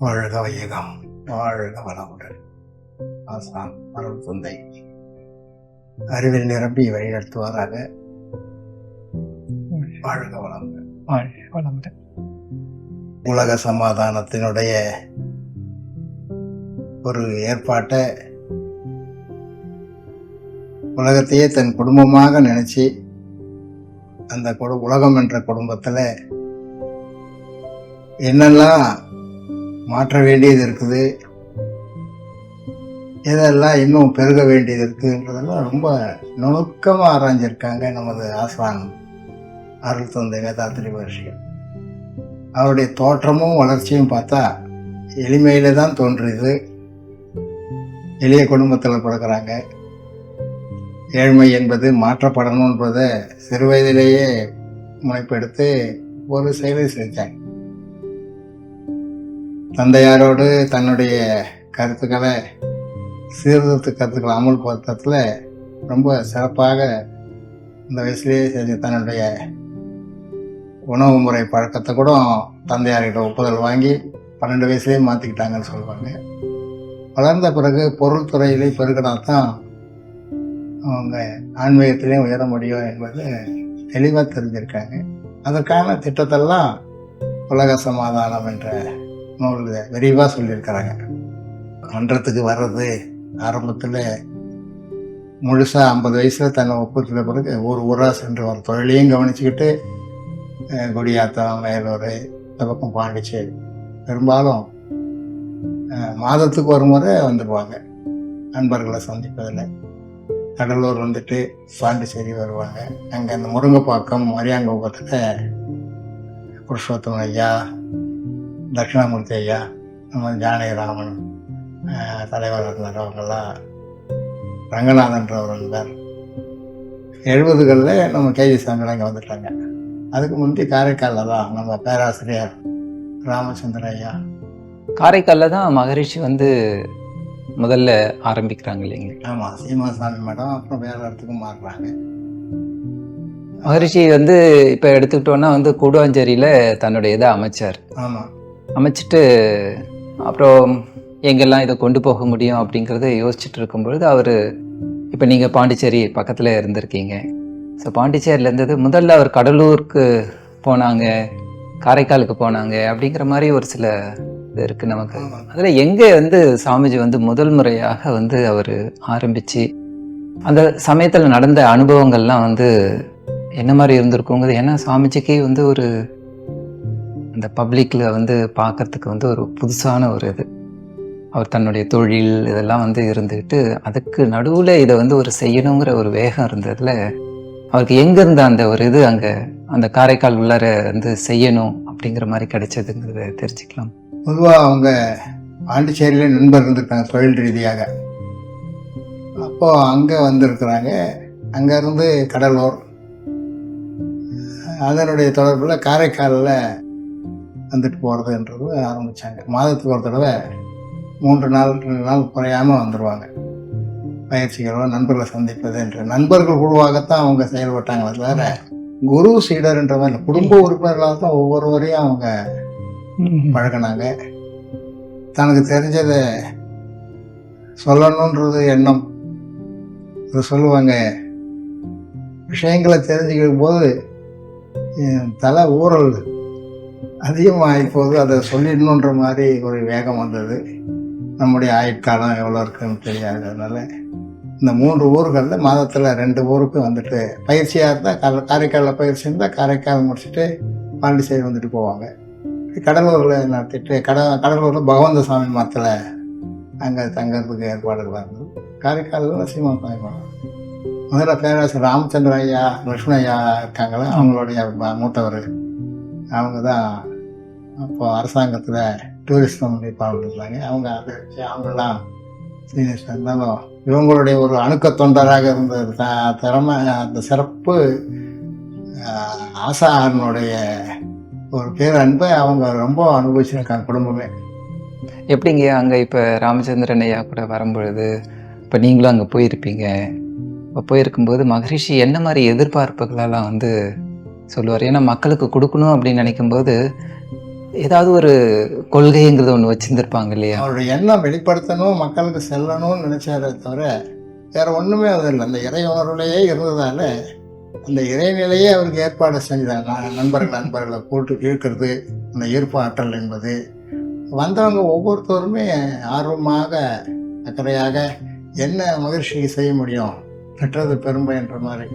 வாழ்க வையகம் வாழ்க வளமுடன். ஆசான் அருள் தந்தை அறிவில் நிரம்பி வழிநடத்துவாராக வாழ்க வளமுடன். வாழ்க வளமுடன். உலக சமாதானத்தினுடைய ஒரு ஏற்பாட்டை உலகத்தையே தன் குடும்பமாக நினைச்சு அந்த குடு உலகம் என்ற குடும்பத்தில் என்னெல்லாம் மாற்ற வேண்டியது இருக்குது. இதெல்லாம் இன்னும் பெருக வேண்டியது இருக்குன்றதெல்லாம் ரொம்ப நுணுக்கமாக ஆராய்ஞ்சிருக்காங்க நமது ஆசான் அருள் தந்தை வேதாத்திரி வருஷம் அவருடைய தோற்றமும் வளர்ச்சியும் பார்த்தா எளிமையில தான் தோன்றுது எளிய குடும்பத்தில் பிறக்கிறாங்க. ஏழ்மை என்பது மாற்றப்படணுன்றதை சிறு வயதிலேயே முனைப்பெடுத்து ஒரு செயலை செஞ்சாங்க. தந்தையாரோடு தன்னுடைய கருத்துக்களை சீர்திருத்த கருத்துக்களை அமுல்படுத்தத்தில் ரொம்ப சிறப்பாக இந்த வயசுலேயே செஞ்சு தன்னுடைய உணவு முறை பழக்கத்தை கூட தந்தையார்கிட்ட ஒப்புதல் வாங்கி பன்னெண்டு வயசுலேயே மாற்றிக்கிட்டாங்கன்னு சொல்லுவாங்க. வளர்ந்த பிறகு பொருள் துறையிலே பெருகினா தான் அவங்க ஆன்மீகத்திலையும் உயர முடியும் என்பது தெளிவாக தெரிஞ்சிருக்காங்க. அதற்கான திட்டத்தெல்லாம் உலக சமாதானம் என்ற நூலில் விரிவாக சொல்லியிருக்கிறாங்க. மன்றத்துக்கு வர்றது ஆரம்பத்தில் முழுசாக ஐம்பது வயசில் தன்னை ஒப்புக்கிற பிறகு ஒரு ஊராக சென்று ஒரு தொழிலையும் கவனிச்சுக்கிட்டு கொடியாத்தம் குடியாத்தம் வேலூர் இந்த பக்கம் பாண்டிச்சேரி. பெரும்பாலும் மாதத்துக்கு ஒரு முறை வந்துடுவாங்க நண்பர்களை சந்திப்பதில் கடலூர் வந்துட்டு பாண்டிச்சேரி வருவாங்க. அங்கே அந்த முருங்கைப்பாக்கம் மரியாங்கோபத்தில் புருஷோத்தம் ஐயா தட்சிணாமூர்த்தி ஐயா நம்ம ஜானகிராமன் தலைவர் இருந்தார் அவங்கெல்லாம் ரங்கநாதன்றவர் இருந்தார் எழுபதுகளில் நம்ம கேஜி சாமிலாம் இங்கே வந்துட்டாங்க. அதுக்கு முந்தி காரைக்காலில் தான் நம்ம பேராசிரியர் ராமச்சந்திர ஐயா. காரைக்காலில் தான் மகரிஷி வந்து முதல்ல ஆரம்பிக்கிறாங்க இல்லைங்க ஆமாம் சீமாசாமி மடம் அப்புறம் வேறு இடத்துக்கு மாறுறாங்க. மகரிஷி வந்து இப்போ எடுத்துக்கிட்டோன்னா வந்து கூடுவாஞ்சேரியில் தன்னுடைய இதை அமைச்சார். ஆமாம் அமைச்சிட்டு அப்புறம் எங்கெல்லாம் இதை கொண்டு போக முடியும் அப்படிங்கிறத யோசிச்சுட்டு இருக்கும்பொழுது அவர் இப்போ நீங்கள் பாண்டிச்சேரி பக்கத்தில் இருந்திருக்கீங்க. ஸோ பாண்டிச்சேரியில் இருந்தது முதல்ல அவர் கடலூருக்கு போனாங்க காரைக்காலுக்கு போனாங்க அப்படிங்கிற மாதிரி ஒரு சில இது இருக்குது நமக்கு. அதில் எங்கே வந்து சாமிஜி வந்து முதல் முறையாக வந்து அவர் ஆரம்பித்து அந்த சமயத்தில் நடந்த அனுபவங்கள்லாம் வந்து என்ன மாதிரி இருந்திருக்குங்கிறது ஏன்னா சாமிஜிக்கு வந்து ஒரு அந்த பப்ளிக்கில் வந்து பார்க்கறதுக்கு வந்து ஒரு புதுசான ஒரு இது. அவர் தன்னுடைய தொழில் இதெல்லாம் வந்து இருந்துக்கிட்டு அதுக்கு நடுவில் இதை வந்து ஒரு செய்யணுங்கிற ஒரு வேகம் இருந்ததில் அவருக்கு எங்கேருந்து அந்த ஒரு இது அங்கே அந்த காரைக்கால் உள்ளார வந்து செய்யணும் அப்படிங்கிற மாதிரி கிடைச்சதுங்கிறத தெரிஞ்சுக்கலாம். பொதுவாக அவங்க பாண்டிச்சேரியில நண்பர் இருந்திருக்காங்க தொழில் ரீதியாக. அப்போது அங்கே வந்திருக்கிறாங்க. அங்கேருந்து கடலூர். அதனுடைய தொடர்பில் காரைக்காலில் வந்துட்டு போகிறதுன்றது ஆரம்பித்தாங்க மாதத்துக்கு ஒரு தடவை மூன்று நாள் ரெண்டு நாள் குறையாமல் வந்துடுவாங்க பயிற்சிகளோ நண்பர்களை சந்திப்பது என்று நண்பர்கள் குழுவாகத்தான் அவங்க செயல்பட்டாங்களே தவிர குரு சீடர்ன்ற மாதிரி. குடும்ப உறுப்பினர்களாக தான் ஒவ்வொருவரையும் அவங்க பழகினாங்க. தனக்கு தெரிஞ்சதை சொல்லணுன்றது எண்ணம். இது சொல்லுவாங்க. விஷயங்களை தெரிஞ்சுக்கும் போது தலை ஊறல் அதிகமாகி போது அதை சொல்லிடணுன்ற மாதிரி ஒரு வேகம் வந்தது. நம்முடைய ஆயுட்காலம் எவ்வளோ இருக்குன்னு தெரியாது அதனால் இந்த மூன்று ஊர்களில் மாதத்தில் ரெண்டு ஊருக்கு வந்துட்டு பயிற்சியாக இருந்தால் கா காரைக்காலில் பயிற்சி இருந்தால் காரைக்கால் முடிச்சுட்டு பாண்டிச்சேரி வந்துட்டு போவாங்க. கடலூரில் நடத்திட்டு கட கடலூரில் பகவந்த சாமி மரத்தில் அங்கே தங்கறதுக்கு ஏற்பாடுகள் இருந்தது காரைக்காலில் சீமா சாமி மரம் முதல்ல பேராசர் ராமச்சந்திர ஐயா லட்சுமண ஐயா இருக்காங்களே அவங்களுடைய மூத்தவர். அவங்க தான் அப்போ அரசாங்கத்தில் டூரிஸ்டம் டிபார்ட்மெண்ட் இருந்தாங்க அவங்க அதை வச்சு அவங்கெல்லாம் சீனியர்ஸ் இருந்தாலும் இவங்களுடைய ஒரு அணுக்க தொண்டராக இருந்த த- திறமை அந்த சிறப்பு ஆஹ், ஒரு பேரன்பை அவங்க ரொம்ப அனுபவிச்சிருக்காங்க குடும்பமே. எப்படிங்க அங்கே இப்போ ராமச்சந்திரன் ஐயா கூட வரும்பொழுது இப்போ நீங்களும் அங்கே போயிருப்பீங்க. இப்போ போயிருக்கும்போது மகரிஷி என்ன மாதிரி எதிர்பார்ப்புகளெல்லாம் வந்து சொல்லுவார்? ஏன்னா மக்களுக்கு கொடுக்கணும் அப்படின்னு நினைக்கும்போது ஏதாவது ஒரு கொள்கைங்கிறது ஒன்று வச்சுருந்துருப்பாங்க இல்லையா? அவருடைய எண்ணம் வெளிப்படுத்தணும் மக்களுக்கு செல்லணும்னு நினச்சாரே தவிர வேறு ஒன்றுமே அது இல்லை. அந்த இறை உணர்வுலேயே இருந்ததால் அந்த இறைநிலையே அவருக்கு ஏற்பாடு செஞ்சாங்க நண்பர்கள் நண்பர்களை கூட்டு இழுக்கிறது அந்த ஈர்ப்பு ஆற்றல் என்பது. வந்தவங்க ஒவ்வொருத்தருமே ஆர்வமாக அக்கறையாக என்ன மகிழ்ச்சி செய்ய முடியும் பெற்றது பெருமை என்ற மாதிரி.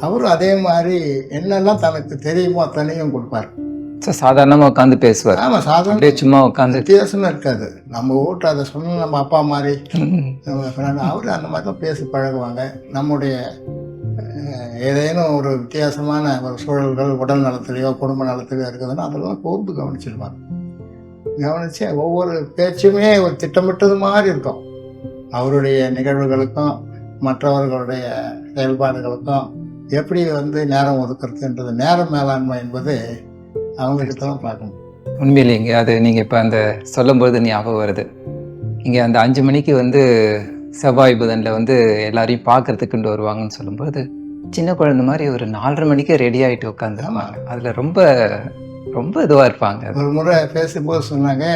அவரும் அதே மாதிரி என்னெல்லாம் தனக்கு தெரியுமோ அத்தனையும் கொடுப்பார். சாதாரணமாக உட்காந்து பேசுவார். ஆமா சாதாரண சும்மா உட்காந்து வித்தியாசமே இருக்காது. நம்ம வீட்டு அதை சொன்ன நம்ம அப்பா மாதிரி. அவரு அந்த மாதிரி தான் பேசி பழகுவாங்க. நம்முடைய ஏதேனும் ஒரு வித்தியாசமான ஒரு சூழல்கள் உடல் நலத்திலேயோ குடும்ப நலத்திலேயோ இருக்குதுன்னா அதெல்லாம் கூர்ந்து கவனிச்சிருப்பாங்க. கவனிச்சு ஒவ்வொரு பேச்சுமே ஒரு திட்டமிட்டது மாதிரி இருக்கும். அவருடைய நிகழ்வுகளுக்கும் மற்றவர்களுடைய செயல்பாடுகளுக்கும் எப்படி வந்து நேரம் ஒதுக்குறதுன்றது நேர மேலாண்மை என்பது அவங்ககிட்ட தான் பார்க்கணும். உண்மையிலேங்க அது நீங்கள் இப்போ அந்த சொல்லும்போது ஞாபகம் வருது. இங்கே அந்த அஞ்சு மணிக்கு வந்து செவ்வாய் புதனில் வந்து எல்லாரையும் பார்க்கறதுக்குண்டு வருவாங்கன்னு சொல்லும்போது சின்ன குழந்தை மாதிரி ஒரு நாலரை மணிக்கு ரெடி ஆகிட்டு உட்காந்துருப்பாங்க அதில் ரொம்ப ரொம்ப இதுவாக இருப்பாங்க. ஒரு முறை பேசும்போது சொன்னாங்க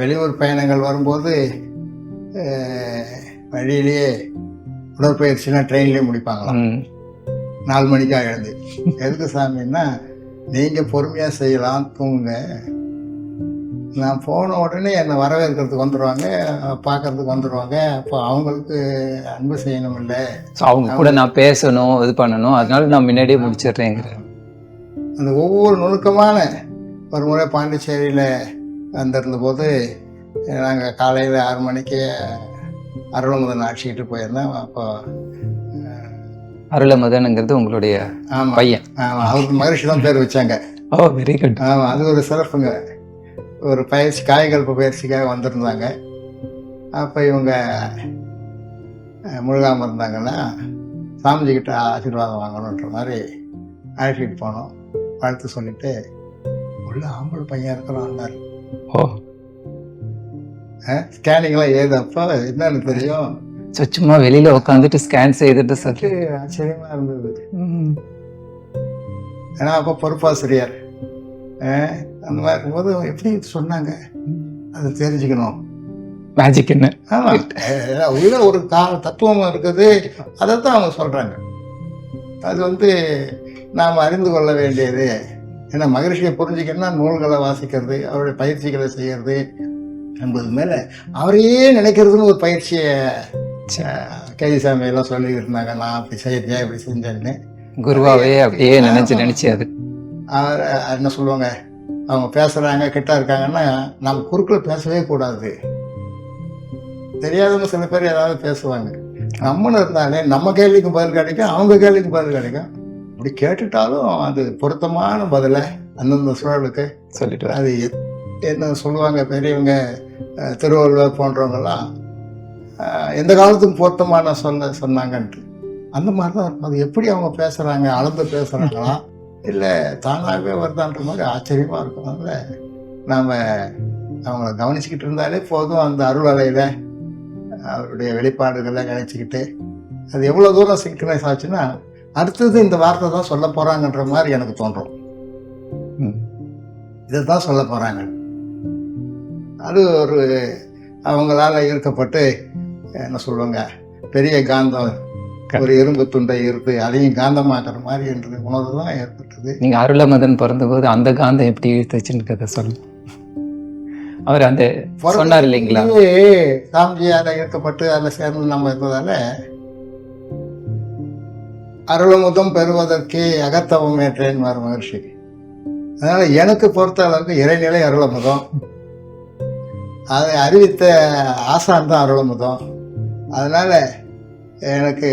வெளியூர் பயணங்கள் வரும்போது வழியிலேயே உடற்பயிற்சினா ட்ரெயின்லேயே முடிப்பாங்களாம். நாலு மணிக்கா எழுந்து. எதுக்கு சாமின்னா நீங்கள் பொறுமையாக செய்யலாம் தூங்குங்க. நான் போன உடனே என்னை வரவேற்கிறதுக்கு வந்துடுவாங்க பார்க்கறதுக்கு வந்துடுவாங்க அப்போ அவங்களுக்கு அன்பு செய்யணும் இல்லை அவங்க கூட நான் பேசணும் இது பண்ணணும். அதனால நான் முன்னாடியே முடிச்சிடுறேங்கிற. அந்த ஒவ்வொரு நுணுக்கமான ஒரு முறை பாண்டிச்சேரியில் வந்திருந்த போது நாங்கள் காலையில் ஆறு மணிக்கு அருளமுதன் ஆட்சிக்கிட்டு போயிருந்தோம். அப்போ அருளமுதனுங்கிறது உங்களுடைய ஆமாம் பையன். ஆமாம் அவருக்கு மகிழ்ச்சி தான் பேர் வச்சாங்க. ஓ வெரி குட் ஆமாம் அது ஒரு சிறப்புங்க. ஒரு பயிற்சி காயகல்ப பயிற்சிக்காக வந்திருந்தாங்க. அப்போ இவங்க அஹ், முழுகாம இருந்தாங்கன்னா சாமிஜிக்கிட்ட ஆசீர்வாதம் வாங்கணுன்ற மாதிரி அழைச்சிட்டு போனோம். வாழ்த்து சொல்லிட்டு உள்ள ஆம்பளை பையன் இருக்கிறான்னாரு ஓ. ஸ்கேனிங்லாம் ஏதப்போ என்னன்னு தெரியும்? ஸோ சும்மா வெளியில உட்காந்துட்டு ஸ்கேன் செய்துட்டு சொல்லி. எனக்கு ஆச்சரியமா இருந்தது. ஏன்னா அப்போ பொறுப்பாசிரியர். அந்த மாதிரி இருக்கும்போது எப்படி சொன்னாங்க? அது தெரிஞ்சுக்கணும். மேஜிக் என்ன? ஆமா. அஹ் உள்ள ஒரு கா தத்துவம் இருக்குது. அதைத்தான் அவங்க சொல்றாங்க. அது வந்து நாம் அறிந்து கொள்ள வேண்டியது. ஏன்னா மகரிஷியை புரிஞ்சுக்கணும்னா நூல்களை வாசிக்கிறது அவருடைய பயிற்சிகளை செய்யறது என்பது மேல அவரையே நினைக்கிறதுன்னு ஒரு பயிற்சியை கேஜிசாமி எல்லாம் சொல்லி இருந்தாங்க நான் அப்படி செய்யறியா இப்படி செஞ்சேன்னு. குருவாவே அப்படியே நினைச்சு நினைச்சு அது. என்ன சொல்லுவாங்க அவங்க பேசுறாங்க கிட்ட இருக்காங்கன்னா நம்ம குறுக்கில் பேசவே கூடாது. தெரியாதவங்க சில பேர் ஏதாவது பேசுவாங்க. நம்மன்னு இருந்தாலே நம்ம கேள்விக்கு பதில் கிடைக்கும் அவங்க கேள்விக்கு பதில் கிடைக்கும். அப்படி கேட்டுட்டாலும் அது பொருத்தமான பதிலை அந்தந்த சூழலுக்கு சொல்லிட்டு. அது என்ன சொல்லுவாங்க பெரியவங்க திருவள்ளுவர் போன்றவங்கெல்லாம் அஹ், எந்த காலத்துக்கும் பொருத்தமான சொல்ல சொன்னாங்கன்ட்டு. அந்த மாதிரி தான் இருக்கும். அது எப்படி அவங்க பேசுகிறாங்க அளந்து பேசுகிறாங்களா இல்லை தானாகவே வருதான்ற மாதிரி ஆச்சரியமாக இருக்கும். அதில் நாம் அவங்கள கவனிச்சுக்கிட்டு இருந்தாலே போதும் அந்த அருள் அவருடைய வெளிப்பாடுகளை நினைச்சுக்கிட்டு. அது எவ்வளோ தூரம் சிக்கனைஸ் ஆச்சுன்னா அடுத்தது இந்த வார்த்தை தான் சொல்ல போகிறாங்கன்ற மாதிரி எனக்கு தோன்றும். ம். இதை தான் சொல்ல போகிறாங்க அது ஒரு அவங்களால் ஈர்க்கப்பட்டு என்ன சொல்லுவாங்க பெரிய காந்தம் ஒரு இரும்பு துண்டை இருத்து அதையும் காந்தமாக்குற மாதிரி என்ற உணர்வு தான் ஏற்பட்டது. நீங்க அருளமதன் பிறந்தபோது அந்த காந்தம் எப்படி இழுத்துச்சுன்னு கதை சொல்லுங்க. அவர் அந்த சொன்னார் இல்லைங்களா? பிறந்ததுலயே சாமிஜியால ஈர்க்கப்பட்டு அதில் சேர்ந்து நம்ம இருந்ததால அருளமுதம் பெறுவதற்கே அகத்தவம் ஏற்றேன் மகிழ்ச்சி அதனால எனக்கு பொறுத்த அளவுக்கு இறைநிலை அருளமுதம். அதை அறிவித்த ஆசான் தான் அருளமுதம். அதனால் எனக்கு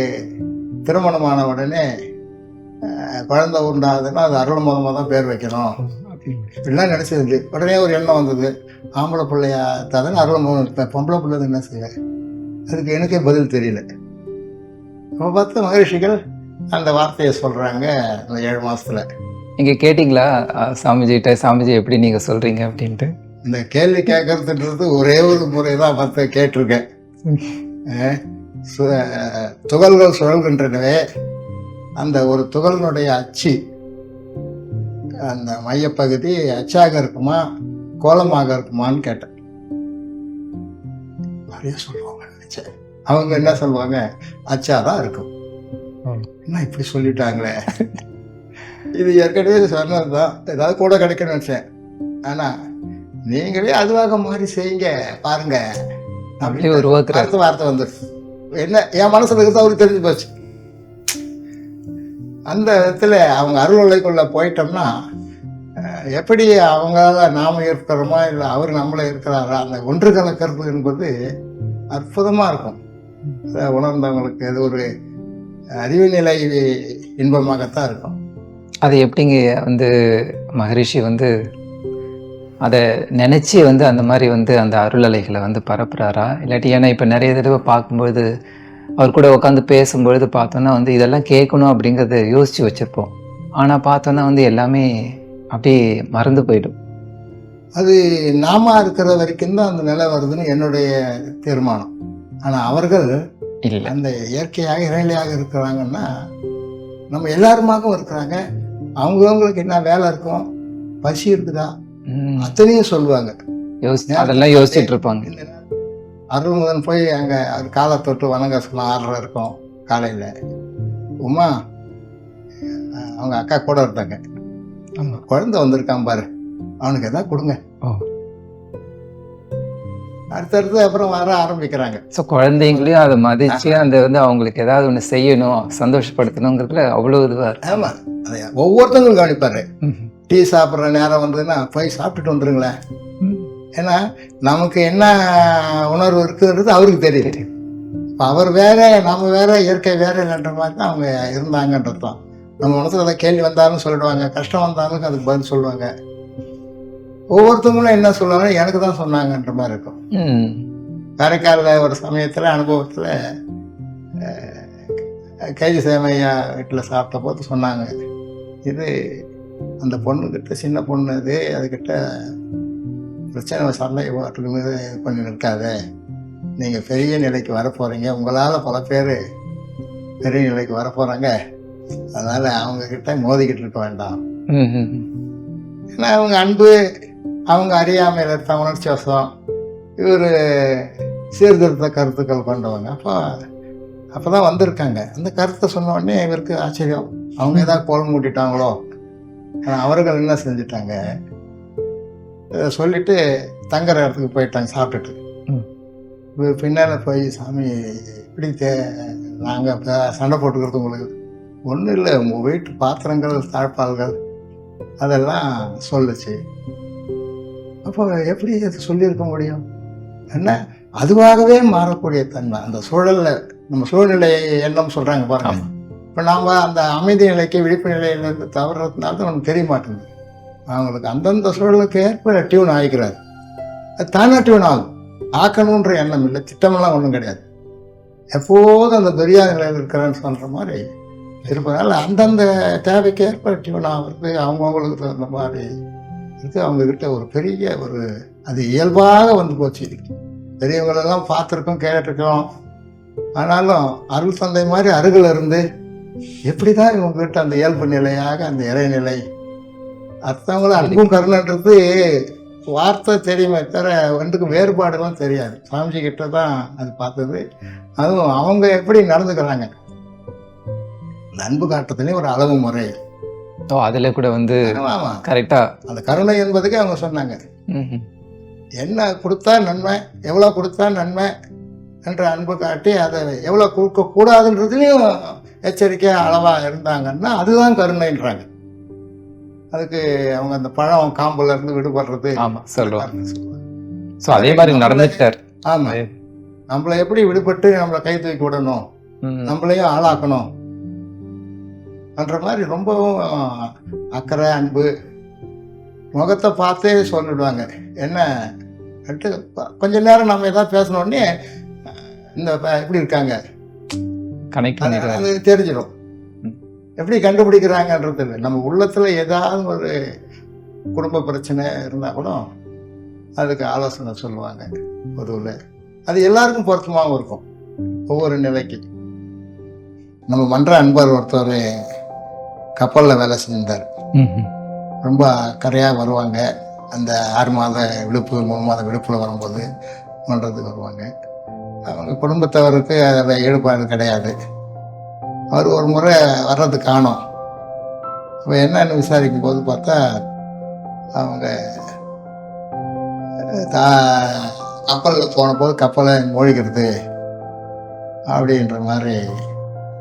திருமணமான உடனே குழந்தை உண்டாகுதுன்னா அது அருள்முதமாக தான் பேர் வைக்கணும். இப்படிலாம் நினச்சது உடனே ஒரு எண்ணம் வந்தது. ஆம்பளை பிள்ளையா தான் அருள்முகம் இப்போ பொம்பளை பிள்ளை என்ன செய்ய அதுக்கு எனக்கே பதில் தெரியல. இப்போ பார்த்து மகரிஷிகள் அந்த வார்த்தையை சொல்கிறாங்க அந்த ஏழு மாதத்தில் நீங்கள் கேட்டிங்களா சாமிஜிகிட்ட சாமிஜி எப்படி நீங்கள் சொல்கிறீங்க அப்படின்ட்டு. இந்த கேள்வி கேட்கறதுன்றது ஒரே ஒரு முறை தான் பார்த்து கேட்டிருக்கேன். துகள்கள் சுழல்கின்றனவே அந்த ஒரு துகளினுடைய அச்சு அந்த மையப்பகுதி அச்சாக இருக்குமா கோலமாக இருக்குமான்னு கேட்டேன். நிறைய சொல்லுவாங்க நினைச்சேன் அவங்க என்ன சொல்லுவாங்க அச்சா தான் இருக்கும். என்ன இப்படி சொல்லிட்டாங்களே? இது ஏற்கனவே சொன்னது தான் ஏதாவது கூட கிடைக்கும்னு நினச்சேன். ஆனால் நீங்களே அதுவாக மாதிரி செய்யுங்க பாருங்க. அப்படியே உருவாக்குறாரு அடுத்த வார்த்தை வந்துருச்சு என்ன என் மனசுல இருக்கிறது அவருக்கு தெரிஞ்சு போச்சு. அந்த விதத்தில் அவங்க அருள்நிலைக்குள்ள போயிட்டோம்னா எப்படி அவங்களால நாம இருக்கிறோமா இல்லை அவர் நம்மள இருக்கிறாரா அந்த ஒன்று கலக்கிறது என்பது அற்புதமாக இருக்கும். உணர்ந்தவங்களுக்கு அது ஒரு அறிவு நிலை இன்பமாகத்தான் இருக்கும். அது எப்படிங்க வந்து மகரிஷி வந்து அதை நினச்சி வந்து அந்த மாதிரி வந்து அந்த அருளலைகளை வந்து பரப்புறாரா? இல்லாட்டி ஏன்னா இப்போ நிறைய தடவை பார்க்கும்பொழுது அவர் கூட உட்காந்து பேசும்பொழுது பார்த்தோன்னா வந்து இதெல்லாம் கேட்கணும் அப்படிங்கிறத யோசித்து வச்சுருப்போம். ஆனால் பார்த்தோன்னா வந்து எல்லாமே அப்படியே மறந்து போயிடும். அது நாம இருக்கிற வரைக்கும் தான் அந்த நிலை வருதுன்னு என்னுடைய தீர்மானம். ஆனால் அவர்கள் இல்லை. அந்த இயற்கையாக இறைநிலையாக இருக்கிறாங்கன்னா நம்ம எல்லாருமாகவும் இருக்கிறாங்க. அவங்கவுங்களுக்கு என்ன வேலை இருக்கும்? பசி இருக்குதா? அத்தனையும் சொல்லுவாங்க. அதெல்லாம் யோசிச்சுட்டு இருப்பாங்க. அருள்முதன் போய் அங்கே அது காலை தொட்டு வணங்க சொல்ல ஆர்டர் இருக்கும் காலையில். உமா அவங்க அக்கா கூட இருந்தாங்க ஆமா. குழந்தை வந்திருக்கான் பாரு. அவனுக்கு எதாவது கொடுங்க. அடுத்தடுத்து அப்புறம் வர ஆரம்பிக்கிறாங்க. ஸோ குழந்தைங்களையும் அதை மதித்து அந்த வந்து அவங்களுக்கு ஏதாவது ஒன்று செய்யணும் சந்தோஷப்படுத்தணுங்கிறதுல அவ்வளோ இதுவாக ஆமாம் அதை ஒவ்வொருத்தங்களும் கவனிப்பாரு. டீ சாப்பிட்ற நேரம் வந்ததுன்னா போய் சாப்பிட்டுட்டு வந்துருங்களேன். ம். ஏன்னா நமக்கு என்ன உணர்வு இருக்குன்றது அவருக்கு தெரியுது. இப்போ அவர் வேற நாம வேற இயற்கை வேற இல்லைன்ற மாதிரி தான் அவங்க இருந்தாங்கன்றது தான். நம்ம மனசுல ஏதாவது கேள்வி வந்தாலும் சொல்லிடுவாங்க கஷ்டம் வந்தாலும் அதுக்கு பதில் சொல்லுவாங்க. ஒவ்வொருத்தவங்களும் என்ன சொல்லுவாங்க எனக்கு தான் சொன்னாங்கன்ற மாதிரி இருக்கும். காரைக்காலில் ஒரு சமயத்தில் அனுபவத்தில் கைதி சேமையா வீட்டில் சாப்பிட்ட போது சொன்னாங்க. இது அந்த பொண்ணுக்கிட்ட சின்ன பொண்ணு இது அதுக்கிட்ட பிரச்சனை சண்டை போட்டுக்கு இது பண்ணி நிற்காத நீங்கள் பெரிய நிலைக்கு வர போகிறீங்க உங்களால் பல பேர் பெரிய நிலைக்கு வர போகிறாங்க அதனால் அவங்கக்கிட்ட மோதிக்கிட்டு இருக்க வேண்டாம். ஏன்னா அவங்க அன்பு அவங்க அறியாமையில் இருக்க உணர்ச்சி வசம் இவர் சீர்திருத்த கருத்துக்கள் கொண்டவங்க. அப்போ அப்போ தான் வந்திருக்காங்க. அந்த கருத்தை சொன்ன உடனே இவருக்கு ஆச்சரியம். அவங்க ஏதாவது கோலம் மூட்டிட்டாங்களோ? ஆனால் அவர்கள் என்ன செஞ்சிட்டாங்க? சொல்லிட்டு தங்குற இடத்துக்கு போயிட்டாங்க சாப்பிட்டுட்டு. பின்னால் போய் சாமி இப்படி தே நாங்கள் சண்டை போட்டுக்கிறது உங்களுக்கு ஒன்றும் இல்லை. உங்கள் வீட்டு பாத்திரங்கள் தாழ்பால்கள் அதெல்லாம் சொல்லுச்சு. அப்போ எப்படி அது சொல்லியிருக்க முடியும்? என்ன? அதுவாகவே மாறக்கூடிய தன்மை. அந்த சூழல்ல நம்ம சூழ்நிலை எண்ணம் சொல்றாங்க பாருங்க. இப்போ நாம் அந்த அமைதி நிலைக்கு விழிப்பு நிலையிலிருந்து தவறுறதுனால தான் நமக்கு தெரிய மாட்டேங்குது. அவங்களுக்கு அந்தந்த சூழலுக்கு ஏற்ப டியூன் ஆகிக்கிறாரு அது தானே டியூன் ஆகும். ஆக்கணுன்ற எண்ணம் இல்லை. திட்டமெல்லாம் ஒன்றும் கிடையாது. எப்போதும் அந்த துரியா நிலையில் இருக்கிறேன்னு சொல்கிற மாதிரி இருப்பதால் அந்தந்த தேவைக்கு ஏற்ப டியூன் ஆகுறது அவங்கவுங்களுக்கு தகுந்த மாதிரி இருக்குது அவங்கக்கிட்ட ஒரு பெரிய ஒரு அது இயல்பாக வந்து போச்சு பெரியவங்களெல்லாம் பார்த்துருக்கோம் கேட்டிருக்கோம். ஆனாலும் அருள் தந்தை மாதிரி அருகில் இருந்து எப்படி தான் இவங்க கிட்ட அந்த இயல்பு நிலையாக அந்த இறைநிலை? அடுத்தவங்கள அன்பும் கருணைன்றது வார்த்தை தெரியுமே தவிர ரெண்டுக்கும் வேறுபாடுலாம் தெரியாது. சாமிஜி கிட்ட தான் அது பார்த்தது. அதுவும் அவங்க எப்படி நடந்துக்கிறாங்க? அன்பு காட்டுறதுலேயும் ஒரு அளவு முறை. ஓ அதில் கூட வந்து ஆமா கரெக்டாக அந்த கருணை என்பதுக்கு அவங்க சொன்னாங்க. என்ன கொடுத்தா நன்மை எவ்வளோ கொடுத்தா நன்மை என்ற அன்பு காட்டி அதை எவ்வளோ கொடுக்க எச்சரிக்கையாக அளவாக இருந்தாங்கன்னா அதுதான் கருணைன்றாங்க. அதுக்கு அவங்க அந்த பழம் காம்புல இருந்து விடுபடுறது. ஆமாம் சொல்லுவாங்க. ஸோ அதே மாதிரி நடந்துட்டார். ஆமா. நம்மளை எப்படி விடுபட்டு நம்மளை கை தூக்கி விடணும். நம்மளையும் ஆளாக்கணும்? என்ற மாதிரி ரொம்பவும் அக்கறை அன்பு முகத்தை பார்த்தே சொல்லிடுவாங்க. என்ன? கொஞ்ச நேரம் நம்ம ஏதாவது பேசின உடனே இந்த எப்படி இருக்காங்க. கனெக்ட் அது தெரிஞ்சிடும். எப்படி கண்டுபிடிக்கிறாங்கன்றது நம்ம உள்ளத்துல ஏதாவது ஒரு குடும்ப பிரச்சனை இருந்தா கூட அதுக்கு ஆலோசனை சொல்லுவாங்க பொதுவில். அது எல்லாருக்கும் பொருத்தமாகவும் இருக்கும். ஒவ்வொரு நிலைக்கு. நம்ம மன்ற அன்பர் ஒருத்தர் கப்பலில் வேலை செஞ்சிருந்தார். ரொம்ப கரையாக வருவாங்க. அந்த ஆறு மாத விடுப்பு மூணு மாத விடுப்பில் வரும்போது பண்ணுறதுக்கு வருவாங்க. அவங்க குடும்பத்தவருக்கு அதில் ஈடுபாடு கிடையாது. அவர் ஒரு முறை வர்றது காணோம். அப்போ என்னன்னு விசாரிக்கும் போது பார்த்தா அவங்க தா- கப்பலில் போன போது கப்பலை மூழ்கிறது அப்படின்ற மாதிரி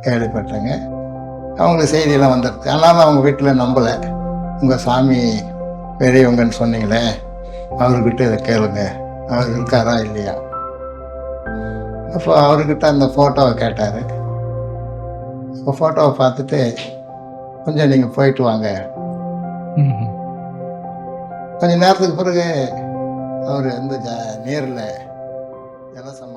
கேள்விப்பட்டேங்க. அவங்களுக்கு செய்தியெல்லாம் வந்துடுது ஆனாலும் அவங்க வீட்டில் நம்பலை. உங்கள் சாமி பெரியவங்கன்னு சொன்னீங்களே அவர்கிட்ட இதை கேளுங்க. அவர் இருக்காரா இல்லையா? அப்போ அவர்கிட்ட அந்த ஃபோட்டோவை கேட்டார். இப்போ ஃபோட்டோவை பார்த்துட்டு கொஞ்சம் நீங்கள் போயிட்டு வாங்க. கொஞ்ச நேரத்துக்கு பிறகு அவர் வந்து ஜ நேரில் ஆயிட்டார்